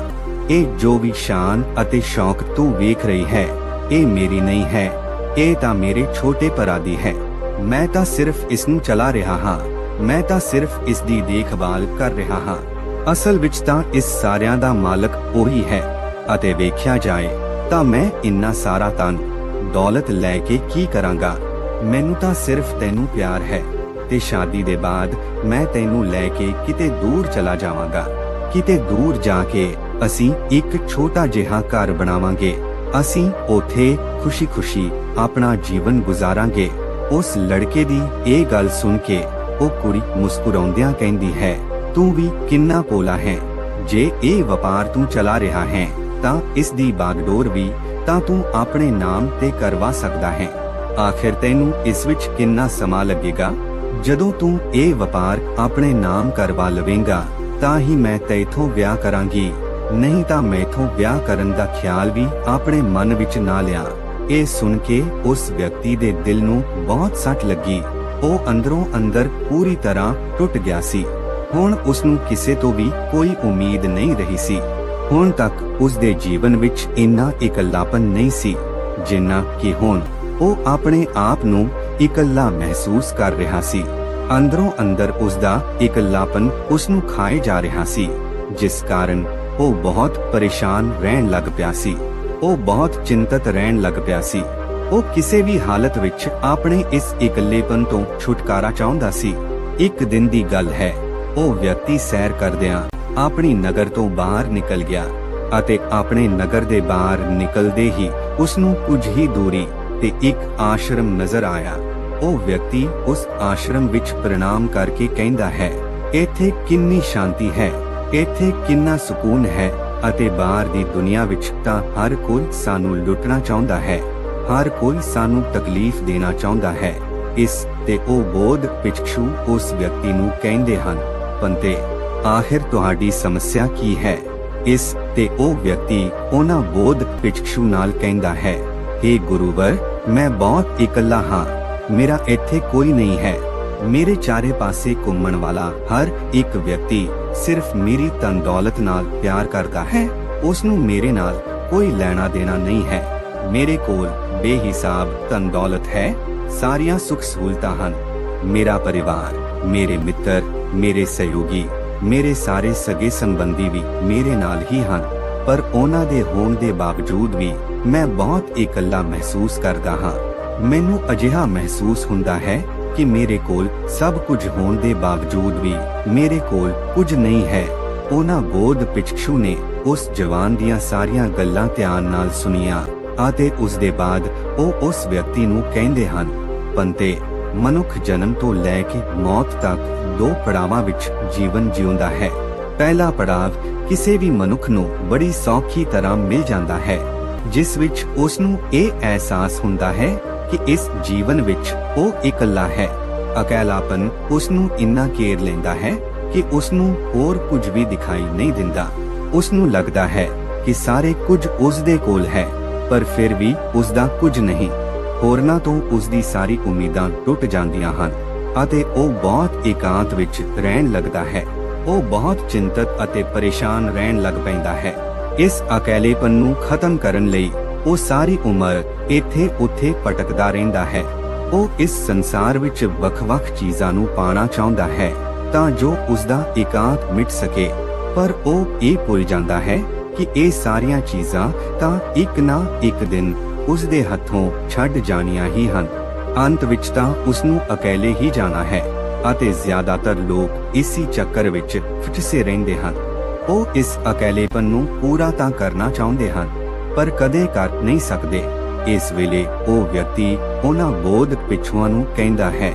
ਇਹ ਜੋ ਵੀ ਸ਼ਾਨ ਅਤੇ ਸ਼ੌਕ ਤੂੰ ਵੇਖ ਰਹੀ ਹੈ, ਇਹ ਮੇਰੀ ਨਹੀਂ ਹੈ, ਇਹ ਤਾਂ ਮੇਰੇ ਛੋਟੇ ਭਰਾ ਦੀ ਹੈ। ਮੈਂ ਤਾਂ ਸਿਰਫ ਇਸ ਨੂੰ ਚਲਾ ਰਿਹਾ ਹਾਂ। ਮੈਂ ਤਾਂ ਸਿਰਫ ਇਸ ਦੀ ਦੇਖਭਾਲ ਕਰ ਰਿਹਾ ਹਾਂ। ਅਸਲ ਵਿੱਚ ਤਾਂ ਇਸ ਸਾਰਿਆਂ ਦਾ ਮਾਲਕ ਉਹੀ ਹੈ। ਅਤੇ ਵੇਖਿਆ ਜਾਏ ਤਾਂ ਮੈਂ ਇੰਨਾ ਸਾਰਾ ਧਨ, ਦੌਲਤ ਲੈ ਕੇ ਕੀ ਕਰਾਂਗਾ? ਮੈਨੂੰ ਤਾਂ ਸਿਰਫ ਤੈਨੂੰ ਪਿਆਰ ਹੈ। ਤੇ ਸ਼ਾਦੀ ਦੇ ਬਾਅਦ ਮੈਂ ਤੈਨੂੰ ਲੈ ਕੇ ਕਿਤੇ ਦੂਰ ਚਲਾ ਜਾਵਾਂਗਾ। ਕਿਤੇ ਦੂਰ ਜਾ ਕੇ ਅਸੀਂ ਇੱਕ ਛੋਟਾ ਜਿਹਾ ਘਰ ਬਣਾਵਾਂਗੇ। ਅਸੀਂ ਉਥੇ ਖੁਸ਼ੀ-ਖੁਸ਼ੀ ਆਪਣਾ ਜੀਵਨ ਗੁਜ਼ਾਰਾਂਗੇ। ਉਸ ਲੜਕੇ ਦੀ ਇਹ ਗੱਲ ਸੁਣ ਕੇ ਉਹ ਕੁੜੀ ਮੁਸਕਰਾਉਂਦਿਆਂ ਕਹਿੰਦੀ ਹੈ, ਤੂੰ ਵੀ ਕਿੰਨਾ ਪੋਲਾ ਹੈ। ਜੇ ਇਹ ਵਪਾਰ ਤੂੰ ਚਲਾ ਰਿਹਾ ਹੈ, ਤਾਂ ਇਸ ਦੀ ਬਾਗਡੋਰ ਵੀ ਤਾਂ ਤੂੰ ਆਪਣੇ ਨਾਮ ਤੇ ਕਰਵਾ ਸਕਦਾ ਹੈ। ਆਖਿਰ ਤੈਨੂੰ ਇਸ ਵਿੱਚ ਕਿੰਨਾ ਸਮਾਂ ਲੱਗੇਗਾ? ਜਦੋਂ ਤੂੰ ਇਹ ਵਪਾਰ ਆਪਣੇ ਨਾਮ ਕਰਵਾ ਲਵੇਂਗਾ, ਤਾਂ ਹੀ ਮੈਂ ਤੇਥੋਂ ਵਿਆਹ ਕਰਾਂਗੀ। ਨਹੀਂ ਤਾਂ ਮੈਥੋਂ ਵਿਆਹ ਕਰਨ ਦਾ ਖਿਆਲ ਵੀ ਆਪਣੇ ਮਨ ਵਿੱਚ ਨਾ ਲਿਆ। ਇਹ ਸੁਣ ਕੇ ਉਸ ਵਿਅਕਤੀ ਦੇ ਦਿਲ ਨੂੰ ਬਹੁਤ ਸੱਟ ਲੱਗੀ। ਉਹ ਅੰਦਰੋਂ ਅੰਦਰ ਪੂਰੀ ਤਰ੍ਹਾਂ ਟੁੱਟ ਗਿਆ ਸੀ। ਹੁਣ ਉਸ ਨੂੰ ਕਿਸੇ ਤੋਂ ਵੀ ਕੋਈ ਉਮੀਦ ਨਹੀਂ ਰਹੀ ਸੀ। ਹੁਣ ਤੱਕ ਉਸ ਦੇ ਜੀਵਨ ਵਿੱਚ ਇੰਨਾ ਇਕੱਲਾਪਨ ਨਹੀਂ ਸੀ, ਜਿੰਨਾ ਕਿ ਹੁਣ ਉਹ ਆਪਣੇ ਆਪ ਨੂੰ ਇਕੱਲਾ ਮਹਿਸੂਸ ਕਰ ਰਿਹਾ ਸੀ। ਅੰਦਰੋਂ ਅੰਦਰ ਉਸ ਦਾ ਇਕੱਲਾਪਨ ਉਸ ਨੂੰ ਖਾਏ ਜਾ ਰਿਹਾ ਸੀ, ਜਿਸ ਕਾਰਨ ਉਹ ਬਹੁਤ ਪਰੇਸ਼ਾਨ ਰਹਿਣ ਲੱਗ ਪਿਆ ਸੀ। ਉਹ ਬਹੁਤ ਚਿੰਤਤ ਰਹਿਣ ਲੱਗ ਪਿਆ ਸੀ। ਉਹ ਕਿਸੇ ਵੀ ਹਾਲਤ ਵਿੱਚ ਆਪਣੇ ਇਸ ਇਕੱਲੇਪਨ ਤੋਂ ਛੁਟਕਾਰਾ ਚਾਹੁੰਦਾ ਸੀ। ਇੱਕ ਦਿਨ ਦੀ ਗੱਲ ਹੈ, ਉਹ ਵਿਅਕਤੀ ਸੈਰ ਕਰਦਿਆਂ ਆਪਣੀ ਨਗਰ ਤੋਂ ਬਾਹਰ ਨਿਕਲ ਗਿਆ ਅਤੇ ਆਪਣੇ ਨਗਰ ਦੇ ਬਾਹਰ ਨਿਕਲਦੇ ਹੀ ਉਸ ਨੂੰ ਕੁਝ ਹੀ ਦੂਰੀ ਤੇ ਇੱਕ ਆਸ਼ਰਮ ਨਜ਼ਰ ਆਇਆ। ਉਹ ਵਿਅਕਤੀ ਉਸ ਆਸ਼ਰਮ ਵਿੱਚ ਪ੍ਰਣਾਮ ਕਰਕੇ ਕਹਿੰਦਾ ਹੈ, ਇੱਥੇ ਕਿੰਨੀ ਸ਼ਾਂਤੀ ਹੈ, ਇੱਥੇ ਕਿੰਨਾ ਸਕੂਨ ਹੈ ਅਤੇ ਬਾਹਰ ਦੀ ਦੁਨੀਆ ਵਿੱਚ ਤਾਂ ਹਰ ਕੋਈ ਸਾਨੂੰ ਲੁੱਟਣਾ ਚਾਹੁੰਦਾ ਹੈ। ਹਰ ਕੋਈ ਸਾਨੂੰ ਤਕਲੀਫ ਦੇਣਾ ਚਾਹੁੰਦਾ ਹੈ। ਇਸ ਤੇ ਉਹ ਬੋਧ ਪਿਛਕਸ਼ੂ ਉਸ ਵਿਅਕਤੀ ਨੂੰ ਕਹਿੰਦੇ ਹਨ, ਪੰਤੇ, ਆਖਿਰ ਤੁਹਾਡੀ ਸਮੱਸਿਆ ਕੀ ਹੈ? ਇਸ ਤੇ ਉਹ ਵਿਅਕਤੀ ਉਹਨਾਂ ਬੋਧ ਪਿਛਕਸ਼ੂ ਨਾਲ ਕਹਿੰਦਾ ਹੈ हे ਗੁਰੂਵਰ, ਮੈਂ ਬਹੁਤ ਇਕੱਲਾ ਹਾਂ। ਮੇਰਾ ਇੱਥੇ ਕੋਈ ਨਹੀਂ ਹੈ। ਮੇਰੇ ਚਾਰੇ ਪਾਸੇ ਘੁੰਮਣ ਵਾਲਾ ਹਰ ਇੱਕ ਵਿਅਕਤੀ ਸਿਰਫ ਮੇਰੀ ਤਨ ਦੌਲਤ ਨਾਲ ਪਿਆਰ ਕਰਦਾ ਹੈ ਉਸ ਨੂੰ ਮੇਰੇ ਨਾਲ ਕੋਈ ਲੈਣਾ ਦੇਣਾ ਨਹੀਂ ਹੈ। ਮੇਰੇ ਕੋਲ ਬੇਹਿਸਾਬ ਤਨ ਦੌਲਤ ਹੈ, ਸਾਰੀਆਂ ਸੁੱਖ ਸਹੂਲਤਾਂ ਹਨ। ਮੇਰਾ ਪਰਿਵਾਰ, ਮੇਰੇ ਮਿੱਤਰ, ਮੇਰੇ ਸਹਿਯੋਗੀ, ਮੇਰੇ ਸਾਰੇ ਸਗੇ ਸੰਬੰਧੀ ਵੀ ਮੇਰੇ ਨਾਲ ਹੀ ਹਨ। ਪਰ ਉਹਨਾਂ ਦੇ ਹੋਣ ਦੇ ਬਾਵਜੂਦ ਵੀ ਮੈਂ ਬਹੁਤ ਇਕੱਲਾ ਮਹਿਸੂਸ ਕਰਦਾ ਹਾਂ। ਮੈਨੂੰ ਅਜਿਹਾ ਮਹਿਸੂਸ ਹੁੰਦਾ ਹੈ ਕਿ ਮੇਰੇ ਕੋਲ ਸਭ ਕੁਝ ਹੋਣ ਦੇ ਬਾਵਜੂਦ ਵੀ ਮੇਰੇ ਕੋਲ ਕੁਝ ਨਹੀਂ ਹੈ। ਉਹਨਾਂ ਬੋਧ ਪਿਛਕਸ਼ੂ ਨੇ ਉਸ ਜਵਾਨ ਦੀਆਂ ਸਾਰੀਆਂ ਗੱਲਾਂ ਧਿਆਨ ਨਾਲ ਸੁਣੀਆਂ ਅਤੇ ਉਸ ਦੇ ਬਾਅਦ ਉਹ ਉਸ ਵਿਅਕਤੀ ਨੂੰ ਕਹਿੰਦੇ ਹਨ, ਪੰਤੇ, ਮਨੁੱਖ ਜਨਮ ਤੋਂ ਲੈ ਕੇ ਮੌਤ ਤੱਕ ਦੋ ਪੜਾਵਾਂ ਵਿੱਚ ਜੀਵਨ ਜਿਉਂਦਾ ਹੈ। ਪਹਿਲਾ ਪੜਾਵ ਕਿਸੇ ਵੀ ਮਨੁੱਖ ਨੂੰ ਬੜੀ ਸੌਖੀ ਤਰ੍ਹਾਂ ਮਿਲ ਜਾਂਦਾ ਹੈ, ਜਿਸ ਵਿੱਚ ਉਸ ਨੂੰ ਇਹ ਅਹਿਸਾਸ ਹੁੰਦਾ ਹੈ ਕਿ ਇਸ ਜੀਵਨ ਵਿੱਚ ਉਹ ਇਕੱਲਾ ਹੈ। ਅਕੇਲਾਪਨ ਉਸ ਨੂੰ ਇੰਨਾ ਘੇਰ ਲੈਂਦਾ ਹੈ ਕਿ ਉਸ ਨੂੰ ਹੋਰ ਕੁਝ ਵੀ ਦਿਖਾਈ ਨਹੀਂ ਦਿੰਦਾ। ਉਸ ਨੂੰ ਲੱਗਦਾ ਹੈ ਕਿ ਸਾਰੇ ਕੁਝ ਉਸ ਦੇ ਕੋਲ ਹੈ, ਪਰ ਫਿਰ ਵੀ ਉਸ ਦਾ ਕੁਝ ਨਹੀਂ। ਹੋਰਨਾਂ ਤੋਂ ਉਸ ਦੀ ਸਾਰੀ ਉਮੀਦਾਂ ਟੁੱਟ ਜਾਂਦੀਆਂ ਹਨ ਅਤੇ ਉਹ ਬਹੁਤ ਇਕਾਂਤ ਵਿੱਚ ਰਹਿਣ ਲੱਗਦਾ ਹੈ। ਉਹ ਬਹੁਤ ਚਿੰਤਤ ਅਤੇ ਪਰੇਸ਼ਾਨ ਰਹਿਣ ਲੱਗ ਪੈਂਦਾ ਹੈ। ਇਸ ਅਕੇਲੇਪਨ ਨੂੰ ਖਤਮ ਕਰਨ ਲਈ ਉਹ ਸਾਰੀ ਉਮਰ ਇੱਥੇ ਉੱਥੇ ਭਟਕਦਾ ਰਹਿੰਦਾ ਹੈ। ਉਹ ਇਸ ਸੰਸਾਰ ਵਿੱਚ ਵੱਖ-ਵੱਖ ਚੀਜ਼ਾਂ ਨੂੰ ਪਾਣਾ ਚਾਹੁੰਦਾ ਹੈ ਤਾਂ ਜੋ ਉਸ ਦਾ ਇਕਾਂਤ ਮਿਟ ਸਕੇ। ਪਰ ਉਹ ਇਹ ਭੁੱਲ ਜਾਂਦਾ ਹੈ ਕਿ ਇਹ ਸਾਰੀਆਂ ਚੀਜ਼ਾਂ ਤਾਂ ਇੱਕ ਨਾ ਇੱਕ ਦਿਨ ਉਸ ਦੇ ਹੱਥੋਂ ਛੱਡ ਜਾਣੀਆਂ ਹੀ ਹਨ। ਅੰਤ ਵਿੱਚ ਤਾਂ ਉਸ ਨੂੰ ਅਕੇਲੇ ਹੀ ਜਾਣਾ ਹੈ ਅਤੇ ਜ਼ਿਆਦਾਤਰ ਲੋਕ ਇਸੇ ਚੱਕਰ ਵਿੱਚ ਫਸੇ ਰਹਿੰਦੇ ਹਨ। ਉਹ ਇਸ ਅਕੇਲੇਪਨ ਨੂੰ ਪੂਰਾ ਤਾਂ ਕਰਨਾ ਚਾਹੁੰਦੇ ਹਨ। ਪਰ ਕਦੇ ਕਰ ਨਹੀਂ ਸਕਦੇ। ਇਸ ਵੇਲੇ ਉਹ ਵਿਅਕਤੀ ਉਹਨਾਂ ਬੋਧ ਪਿਛੂਆਂ ਨੂੰ ਕਹਿੰਦਾ ਹੈ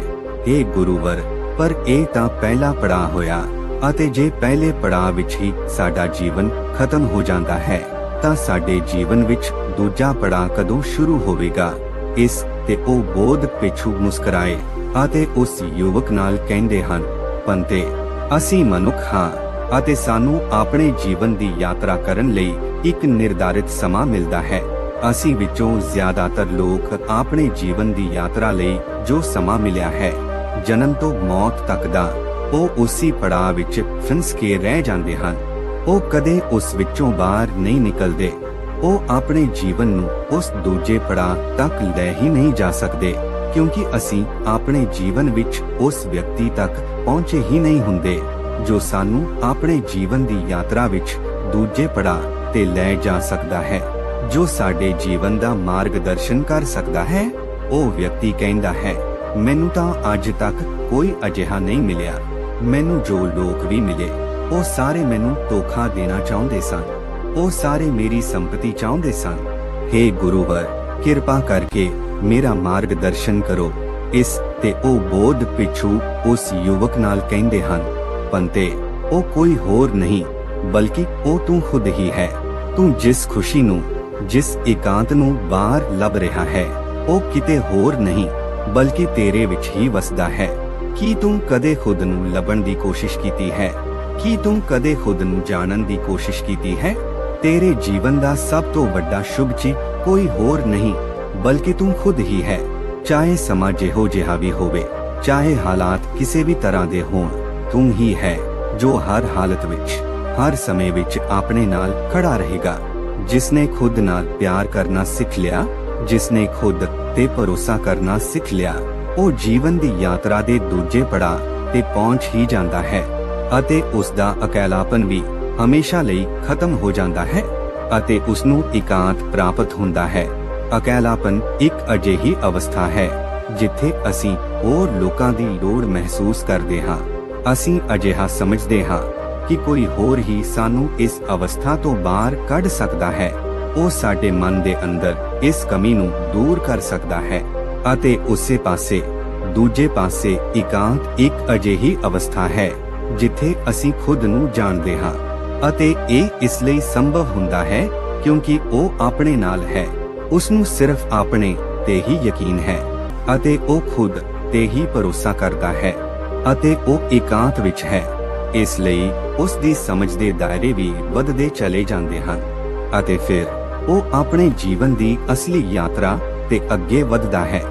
हे ਗੁਰੂਵਰ, ਪਰ ਇਹ ਤਾਂ ਪਹਿਲਾ ਪੜਾਅ ਹੋਇਆ, ਅਤੇ ਜੇ ਪਹਿਲੇ ਪੜਾਅ ਵਿੱਚ ਹੀ ਸਾਡਾ ਜੀਵਨ ਖਤਮ ਹੋ ਜਾਂਦਾ ਹੈ, ਤਾਂ ਸਾਡੇ ਜੀਵਨ ਵਿੱਚ ਦੂਜਾ ਪੜਾਅ ਕਦੋਂ ਸ਼ੁਰੂ ਹੋਵੇਗਾ? ਇਸ ਤੇ ਉਹ ਬੋਧ ਪਿਛੂ ਮੁਸਕਰਾਏ, ਅਤੇ ਉਸ ਯੁਵਕ ਨਾਲ ਕਹਿੰਦੇ ਹਨ, ਪੰਤੇ, ਅਸੀਂ ਮਨੁੱਖ ਹਾਂ ਅਤੇ ਸਾਨੂੰ ਆਪਣੇ ਜੀਵਨ ਦੀ ਯਾਤਰਾ ਕਰਨ ਲਈ ਇੱਕ ਨਿਰਧਾਰਿਤ ਸਮਾਂ ਮਿਲਦਾ ਹੈ। ਅਸੀਂ ਵਿੱਚੋਂ ਜ਼ਿਆਦਾਤਰ ਲੋਕ ਆਪਣੇ ਜੀਵਨ ਦੀ ਯਾਤਰਾ ਲਈ ਜੋ ਸਮਾਂ ਮਿਲਿਆ ਹੈ, ਜਨਮ ਤੋਂ ਮੌਤ ਤੱਕ ਦਾ, ਉਹ ਉਸੇ ਪੜਾਅ ਵਿੱਚ ਫਸ ਕੇ ਰਹਿ ਜਾਂਦੇ ਹਨ। ਉਹ ਕਦੇ ਉਸ ਵਿੱਚੋਂ ਬਾਹਰ ਨਹੀਂ ਨਿਕਲਦੇ। ਉਹ ਆਪਣੇ ਜੀਵਨ ਨੂੰ ਉਸ ਦੂਜੇ ਪੜਾਅ ਤੱਕ ਲੈ ਹੀ ਨਹੀਂ ਜਾ ਸਕਦੇ, ਕਿਉਂਕਿ ਅਸੀਂ ਆਪਣੇ ਜੀਵਨ ਵਿੱਚ ਉਸ ਵਿਅਕਤੀ ਤੱਕ ਪਹੁੰਚੇ ਹੀ ਨਹੀਂ ਹੁੰਦੇ। ਜੋ ਸਾਨੂੰ ਆਪਣੇ ਜੀਵਨ ਦੀ ਯਾਤਰਾ ਵਿੱਚ ਦੂਜੇ ਪੜਾਅ ਤੇ ਲੈ ਜਾ ਸਕਦਾ ਹੈ, ਜੋ ਸਾਡੇ ਜੀਵਨ ਦਾ ਮਾਰਗਦਰਸ਼ਨ ਕਰ ਸਕਦਾ ਹੈ, ਉਹ ਵਿਅਕਤੀ ਕਹਿੰਦਾ ਹੈ, ਮੈਨੂੰ ਤਾਂ ਅੱਜ ਤੱਕ ਕੋਈ ਅਜਿਹਾ ਨਹੀਂ ਮਿਲਿਆ। ਮੈਨੂੰ ਜੋ ਲੋਕ ਵੀ ਮਿਲੇ, ਉਹ ਸਾਰੇ ਮੈਨੂੰ ਧੋਖਾ ਦੇਣਾ ਚਾਹੁੰਦੇ ਸਨ। ਉਹ ਸਾਰੇ ਮੇਰੀ ਸੰਪਤੀ ਚਾਹੁੰਦੇ ਸਨ। हे ਗੁਰੂਵਰ, ਕਿਰਪਾ ਕਰਕੇ ਮੇਰਾ ਮਾਰਗਦਰਸ਼ਨ ਕਰੋ। ਇਸ ਤੇ ਉਹ ਬੋਧ ਪਿਛੂ ਉਸ ਯੁਵਕ ਨਾਲ ਕਹਿੰਦੇ ਹਨ ਪੰਤੇ, ਉਹ ਕੋਈ ਹੋਰ ਨਹੀਂ, ਬਲਕਿ ਉਹ ਤੂੰ ਖੁਦ ਹੀ ਹੈ। ਤੂੰ ਜਿਸ ਖੁਸ਼ੀ ਨੂੰ, ਜਿਸ ਇਕਾਂਤ ਨੂੰ ਬਾਹਰ ਲੱਭ ਰਿਹਾ ਹੈ, ਉਹ ਕਿਤੇ ਹੋਰ ਨਹੀਂ, ਬਲਕਿ ਤੇਰੇ ਵਿੱਚ ਹੀ ਵਸਦਾ ਹੈ। ਕੀ ਤੂੰ ਕਦੇ ਖੁਦ ਨੂੰ ਲੱਭਣ ਦੀ ਕੋਸ਼ਿਸ਼ ਕੀਤੀ ਹੈ? ਕੀ ਤੂੰ ਕਦੇ ਖੁਦ ਨੂੰ ਜਾਣਨ ਦੀ ਕੋਸ਼ਿਸ਼ ਕੀਤੀ ਹੈ? ਤੇਰੇ ਜੀਵਨ ਦਾ ਸਭ ਤੋਂ ਵੱਡਾ ਸ਼ੁਭ ਚੀ ਕੋਈ ਹੋਰ ਨਹੀਂ, ਬਲਕਿ ਤੂੰ ਖੁਦ ਹੀ ਹੈ। ਚਾਹੇ ਸਮਾਂ ਜਿਹੋ ਜਿਹਾ ਵੀ ਹੋਵੇ, ਚਾਹੇ ਹਾਲਾਤ ਕਿਸੇ ਵੀ ਤਰ੍ਹਾਂ ਦੇ ਹੋਣ ਤੂੰ ਹੀ ਹੈ ਜੋ ਹਰ ਹਾਲਤ ਵਿੱਚ, ਹਰ ਸਮੇਂ ਵਿੱਚ ਆਪਣੇ ਨਾਲ ਖੜਾ ਰਹੇਗਾ। ਜਿਸ ਨੇ ਖੁਦ ਨਾਲ ਪਿਆਰ ਕਰਨਾ ਸਿੱਖ ਲਿਆ ਜਿਸ ਨੇ ਖੁਦ ਤੇ ਭਰੋਸਾ ਕਰਨਾ ਸਿੱਖ ਲਿਆ, ਉਹ ਜੀਵਨ ਦੀ ਯਾਤਰਾ ਦੇ ਦੂਜੇ ਪੜਾਅ ਤੇ ਪਹੁੰਚ ਹੀ ਜਾਂਦਾ ਹੈ ਅਤੇ ਉਸ ਦਾ ਇਕੱਲਾਪਨ ਵੀ ਹਮੇਸ਼ਾ ਲਈ ਖਤਮ ਹੋ ਜਾਂਦਾ ਹੈ ਅਤੇ ਉਸ ਨੂੰ ਇਕਾਂਤ ਪ੍ਰਾਪਤ ਹੁੰਦਾ ਹੈ। ਇਕੱਲਾਪਨ ਇੱਕ ਅਜਿਹੀ ਅਵਸਥਾ ਹੈ ਜਿੱਥੇ ਅਸੀਂ ਹੋਰ ਲੋਕਾਂ ਦੀ ਲੋੜ ਮਹਿਸੂਸ ਕਰਦੇ ਹਾਂ। ਅਸੀਂ ਅਜਿਹਾ ਸਮਝਦੇ ਹਾਂ ਕਿ ਕੋਈ ਹੋਰ ਹੀ ਸਾਨੂੰ ਇਸ ਅਵਸਥਾ ਤੋਂ ਬਾਹਰ ਕੱਢ ਸਕਦਾ ਹੈ। ਉਹ ਸਾਡੇ ਮਨ ਦੇ ਅੰਦਰ ਇਸ ਕਮੀ ਨੂੰ ਦੂਰ ਕਰ ਸਕਦਾ ਹੈ ਅਤੇ ਉਸੇ ਪਾਸੇ, ਦੂਜੇ ਪਾਸੇ ਇਕਾਂਤ ਇੱਕ ਅਜਿਹੀ ਅਵਸਥਾ ਹੈ ਜਿੱਥੇ ਅਸੀਂ ਖੁਦ ਨੂੰ ਜਾਣਦੇ ਹਾਂ ਅਤੇ ਇਹ ਇਸ ਲਈ ਸੰਭਵ ਹੁੰਦਾ ਹੈ ਕਿਉਂਕਿ ਉਹ ਆਪਣੇ ਨਾਲ ਹੈ। ਉਸ ਨੂੰ ਸਿਰਫ ਆਪਣੇ ਤੇ ਹੀ ਯਕੀਨ ਹੈ ਅਤੇ ਉਹ ਖੁਦ ਤੇ ਹੀ ਭਰੋਸਾ ਕਰਦਾ ਹੈ। ਅਤੇ ਉਹ ਇਕਾਂਤ ਵਿੱਚ ਹੈ। ਇਸ ਲਈ ਉਸ ਦੀ ਸਮਝ ਦੇ ਦਾਇਰੇ ਵੀ ਵੱਧਦੇ ਚਲੇ ਜਾਂਦੇ ਹਨ ਅਤੇ ਫਿਰ ਉਹ ਆਪਣੇ ਜੀਵਨ ਦੀ ਅਸਲੀ ਯਾਤਰਾ ਤੇ ਅੱਗੇ ਵੱਧਦਾ ਹੈ,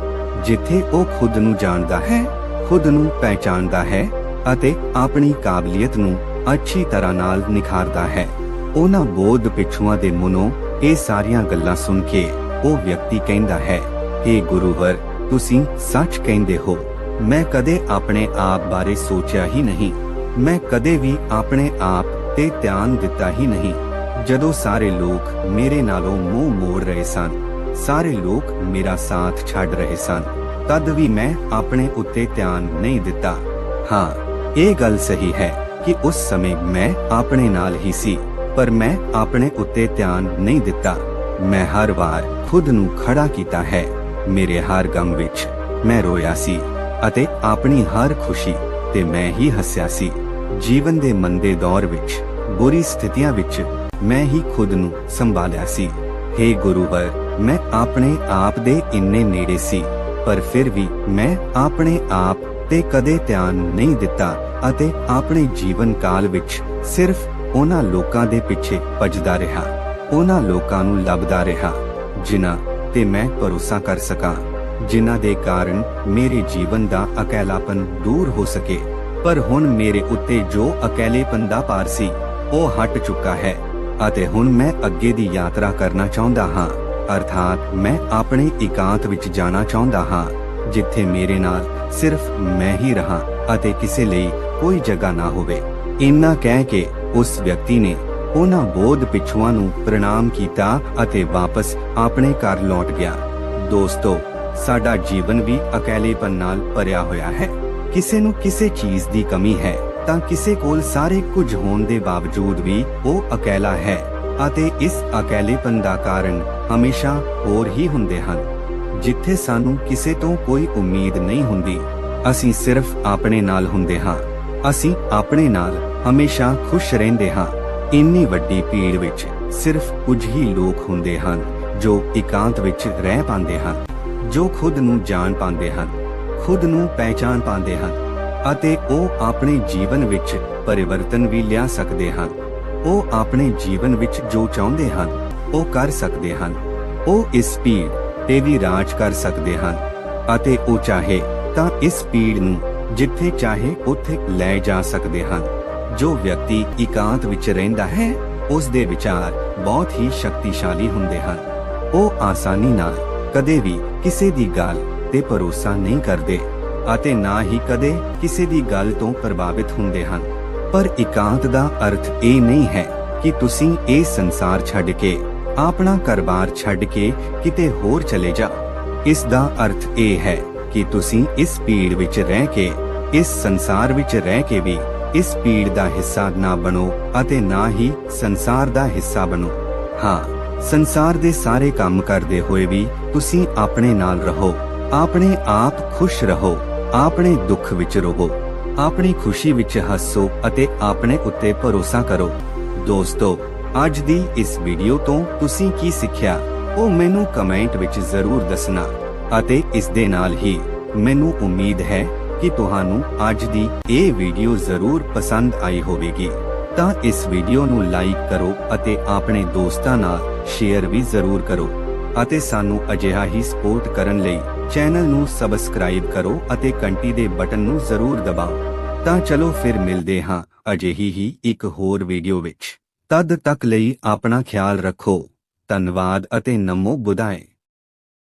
ਜਿੱਥੇ ਉਹ ਖੁਦ ਨੂੰ ਜਾਣਦਾ ਹੈ, ਖੁਦ ਨੂੰ ਪਹਿਚਾਣਦਾ ਹੈ ਅਤੇ ਆਪਣੀ ਕਾਬਲੀਅਤ ਨੂੰ ਅੱਛੀ ਤਰ੍ਹਾਂ ਨਾਲ ਨਿਖਾਰਦਾ ਹੈ। ਉਹਨਾਂ ਬੋਧ ਪਿਛੂਆਂ ਦੇ ਮਨੋਂ ਇਹ ਸਾਰੀਆਂ ਗੱਲਾਂ ਸੁਣ ਕੇ ਉਹ ਵਿਅਕਤੀ ਕਹਿੰਦਾ ਹੈ हे ਗੁਰੂਵਰ, ਤੁਸੀਂ ਸੱਚ ਕਹਿੰਦੇ ਹੋ ਮੈਂ ਕਦੇ ਆਪਣੇ ਆਪ ਬਾਰੇ ਸੋਚਿਆ ਹੀ ਨਹੀਂ। ਮੈਂ ਕਦੇ ਵੀ ਆਪਣੇ ਆਪ ਤੇ ਧਿਆਨ ਦਿੱਤਾ ਹੀ ਨਹੀਂ। ਜਦੋਂ ਸਾਰੇ ਲੋਕ ਮੇਰੇ ਨਾਲੋਂ ਮੂੰਹ ਮੋੜ ਰਹੇ ਸਨ, ਸਾਰੇ ਲੋਕ ਮੇਰਾ ਸਾਥ ਛੱਡ ਰਹੇ ਸਨ, ਤਦ ਵੀ ਮੈਂ ਆਪਣੇ ਉੱਤੇ ਧਿਆਨ ਨਹੀਂ ਦਿੱਤਾ। ਹਾਂ, ਇਹ ਗੱਲ ਸਹੀ ਹੈ ਕਿ ਉਸ ਸਮੇਂ ਮੈਂ ਆਪਣੇ ਨਾਲ ਹੀ ਸੀ, ਪਰ ਮੈਂ ਆਪਣੇ ਉੱਤੇ ਧਿਆਨ ਨਹੀਂ ਦਿੱਤਾ। ਮੈਂ ਹਰ ਵਾਰ ਖੁਦ ਨੂੰ ਖੜਾ ਕੀਤਾ ਹੈ। ਮੇਰੇ ਹਰ ਗਮ ਵਿੱਚ ਮੈਂ ਰੋਇਆ ਸੀ। ਅਤੇ ਆਪਣੀ ਹਰ ਖੁਸ਼ੀ ਤੇ ਮੈਂ ਹੀ ਹੱਸਿਆ ਸੀ। ਜੀਵਨ ਦੇ ਮੰਦੇ ਦੌਰ ਵਿੱਚ, ਬੁਰੀ ਸਥਿਤੀਆਂ ਵਿੱਚ ਮੈਂ ਹੀ ਖੁਦ ਨੂੰ ਸੰਭਾਲਿਆ ਸੀ। हे ਗੁਰੂਵਰ ਮੈਂ ਆਪਣੇ ਆਪ ਦੇ ਇੰਨੇ ਨੇੜੇ ਸੀ, ਪਰ ਫਿਰ ਵੀ ਮੈਂ ਆਪਣੇ ਆਪ ਤੇ ਕਦੇ ਧਿਆਨ ਨਹੀਂ ਦਿੱਤਾ ਅਤੇ ਆਪਣੇ ਜੀਵਨ ਕਾਲ ਵਿੱਚ ਸਿਰਫ ਉਹਨਾਂ ਲੋਕਾਂ ਦੇ ਪਿੱਛੇ ਭੱਜਦਾ ਰਿਹਾ, ਉਹਨਾਂ ਲੋਕਾਂ ਨੂੰ ਲੱਭਦਾ ਰਿਹਾ, ਜਿਨ੍ਹਾਂ ਤੇ ਮੈਂ ਭਰੋਸਾ ਕਰ ਸਕਾਂ। ਜਿਨ੍ਹਾਂ ਦੇ ਕਾਰਨ ਮੇਰੇ ਜੀਵਨ ਦਾ ਇਕੱਲਾਪਨ ਦੂਰ ਹੋ ਸਕੇ। ਪਰ ਹੁਣ ਮੇਰੇ ਉੱਤੇ ਜੋ ਇਕੱਲੇਪਨ ਦਾ ਭਾਰ ਸੀ, ਉਹ ਹਟ ਚੁੱਕਾ ਹੈ। ਅਤੇ ਹੁਣ ਮੈਂ ਅੱਗੇ ਦੀ ਯਾਤਰਾ ਕਰਨਾ ਚਾਹੁੰਦਾ ਹਾਂ। ਅਰਥਾਤ ਮੈਂ ਆਪਣੇ ਇਕਾਂਤ ਵਿੱਚ ਜਾਣਾ ਚਾਹੁੰਦਾ ਹਾਂ, ਜਿੱਥੇ ਮੇਰੇ ਨਾਲ ਸਿਰਫ ਮੈਂ ਹੀ ਰਹਾ ਅਤੇ ਕਿਸੇ ਲਈ ਕੋਈ ਜਗ੍ਹਾ ਨਾ ਹੋਵੇ। ਇੰਨਾ ਕਹਿ ਕੇ ਉਸ ਵਿਅਕਤੀ ਨੇ ਉਹਨਾਂ ਬੋਧ ਪਿਛੂਆਂ ਨੂੰ ਪ੍ਰਣਾਮ ਕੀਤਾ ਅਤੇ ਵਾਪਸ ਆਪਣੇ ਘਰ ਲੌਟ ਗਿਆ। ਦੋਸਤੋ ਸਾਡਾ ਜੀਵਨ ਵੀ ਅਕੇਲੇਪਨ ਨਾਲ ਭਰਿਆ ਹੋਇਆ ਹੈ। ਕਿਸੇ ਨੂੰ ਕਿਸੇ ਚੀਜ਼ ਦੀ ਕਮੀ ਹੈ, ਤਾਂ ਕਿਸੇ ਕੋਲ ਸਾਰੇ ਕੁਝ ਹੋਣ ਦੇ ਬਾਵਜੂਦ ਵੀ ਉਹ ਅਕੇਲਾ ਹੈ ਅਤੇ ਇਸ ਅਕੇਲੇਪਨ ਦਾ ਕਾਰਨ ਹਮੇਸ਼ਾ ਹੋਰ ਹੀ ਹੁੰਦੇ ਹਨ। ਜਿੱਥੇ ਸਾਨੂੰ ਕਿਸੇ ਤੋਂ ਕੋਈ ਉਮੀਦ ਨਹੀਂ ਹੁੰਦੀ, ਅਸੀਂ ਸਿਰਫ ਆਪਣੇ ਨਾਲ ਹੁੰਦੇ ਹਾਂ। ਅਸੀਂ ਆਪਣੇ ਨਾਲ ਹਮੇਸ਼ਾ ਖੁਸ਼ ਰਹਿੰਦੇ ਹਾਂ। ਇੰਨੀ ਵੱਡੀ ਭੀੜ ਵਿੱਚ ਸਿਰਫ ਕੁਝ ਹੀ ਲੋਕ ਹੁੰਦੇ ਹਨ ਜੋ ਇਕਾਂਤ ਵਿੱਚ ਰਹਿ ਪਾਉਂਦੇ ਹਨ। ਜੋ ਖੁਦ ਨੂੰ ਜਾਣ ਪਾਉਂਦੇ ਹਨ, ਖੁਦ ਨੂੰ ਪਹਿਚਾਨ ਪਾਉਂਦੇ ਹਨ ਅਤੇ ਉਹ ਆਪਣੇ ਜੀਵਨ ਵਿੱਚ ਪਰਿਵਰਤਨ ਵੀ ਲਿਆ ਸਕਦੇ ਹਨ। ਉਹ ਆਪਣੇ ਜੀਵਨ ਵਿੱਚ ਜੋ ਚਾਹੁੰਦੇ ਹਨ, ਉਹ ਕਰ ਸਕਦੇ ਹਨ। ਉਹ ਇਸ ਭੀੜ ਤੇ ਵੀ ਰਾਜ ਕਰ ਸਕਦੇ ਹਨ ਅਤੇ ਉਹ ਚਾਹੇ ਤਾਂ ਇਸ ਭੀੜ ਨੂੰ ਜਿੱਥੇ ਚਾਹੇ ਉੱਥੇ ਲੈ ਜਾ ਸਕਦੇ ਹਨ। ਜੋ ਵਿਅਕਤੀ ਇਕਾਂਤ ਵਿੱਚ ਰਹਿੰਦਾ ਹੈ, ਉਸ ਦੇ ਵਿਚਾਰ ਬਹੁਤ ਹੀ ਸ਼ਕਤੀਸ਼ਾਲੀ ਹੁੰਦੇ ਹਨ। ਉਹ ਆਸਾਨੀ ਨਾਲ ਕਦੇ ਵੀ ਕਿਸੇ ਦੀ ਗੱਲ ਤੇ ਭਰੋਸਾ ਨਹੀਂ ਕਰਦੇ ਅਤੇ ਨਾ ਹੀ ਕਦੇ ਕਿਸੇ ਦੀ ਗੱਲ ਤੋਂ ਪ੍ਰਭਾਵਿਤ ਹੁੰਦੇ ਹਨ। ਪਰ ਇਕਾਂਤ ਦਾ ਅਰਥ ਇਹ ਨਹੀਂ ਹੈ ਕਿ ਤੁਸੀਂ ਇਹ ਸੰਸਾਰ ਛੱਡ ਕੇ, ਆਪਣਾ ਘਰ-ਬਾਰ ਛੱਡ ਕੇ ਕਿਤੇ ਹੋਰ ਚਲੇ ਜਾਓ ਇਸ ਦਾ ਅਰਥ ਇਹ ਹੈ ਕਿ ਤੁਸੀਂ ਇਸ ਭੀੜ ਵਿੱਚ ਰਹਿ ਕੇ, ਇਸ ਸੰਸਾਰ ਵਿੱਚ ਰਹਿ ਕੇ ਵੀ ਇਸ ਪੀੜ ਦਾ ਹਿੱਸਾ ਨਾ ਬਣੋ ਅਤੇ ਨਾ ਹੀ ਸੰਸਾਰ ਦਾ ਹਿੱਸਾ ਬਣੋ। ਹਾਂ, ਸੰਸਾਰ ਦੇ ਸਾਰੇ ਕੰਮ ਕਰਦੇ ਹੋਏ ਵੀ ਤੁਸੀਂ ਆਪਣੇ ਨਾਲ ਰਹੋ। ਆਪਣੇ ਆਪ ਖੁਸ਼ ਰਹੋ। ਆਪਣੇ ਦੁੱਖ ਵਿੱਚ ਰਹੋ। ਆਪਣੀ ਖੁਸ਼ੀ ਵਿੱਚ ਹੱਸੋ ਅਤੇ ਆਪਣੇ ਉੱਤੇ ਭਰੋਸਾ ਕਰੋ। ਦੋਸਤੋ, ਅੱਜ ਦੀ ਇਸ ਵੀਡੀਓ ਤੋਂ ਤੁਸੀਂ ਕੀ ਸਿੱਖਿਆ? ਉਹ ਮੈਨੂੰ ਕਮੈਂਟ ਵਿੱਚ ਜ਼ਰੂਰ ਦੱਸਣਾ ਅਤੇ ਇਸ ਦੇ ਨਾਲ ਹੀ ਮੈਨੂੰ ਉਮੀਦ ਹੈ ਕਿ ਤੁਹਾਨੂੰ ਅੱਜ ਦੀ ਇਹ ਵੀਡੀਓ ਜ਼ਰੂਰ ਪਸੰਦ ਆਈ ਹੋਵੇਗੀ। ਤਾਂ ਇਸ ਵੀਡੀਓ ਨੂੰ ਲਾਈਕ ਕਰੋ ਅਤੇ ਆਪਣੇ ਦੋਸਤਾਂ ਨਾਲ ਸ਼ੇਅਰ ਵੀ ਜ਼ਰੂਰ ਕਰੋ। ਅਤੇ ਸਾਨੂੰ ਅਜਿਹਾ ਹੀ ਸਪੋਰਟ ਕਰਨ ਲਈ ਚੈਨਲ ਨੂੰ ਸਬਸਕ੍ਰਾਈਬ ਕਰੋ ਅਤੇ ਘੰਟੀ ਦੇ ਬਟਨ ਨੂੰ ਜ਼ਰੂਰ ਦਬਾਓ। ਤਾਂ ਚਲੋ ਫਿਰ ਮਿਲਦੇ ਹਾਂ ਅਜਿਹੀ ਹੀ ਇੱਕ ਹੋਰ ਵੀਡੀਓ ਵਿੱਚ। ਤਦ ਤੱਕ ਲਈ ਆਪਣਾ ਖਿਆਲ ਰੱਖੋ। ਧੰਨਵਾਦ ਅਤੇ ਨਮੋ ਬੁਧਾਏ।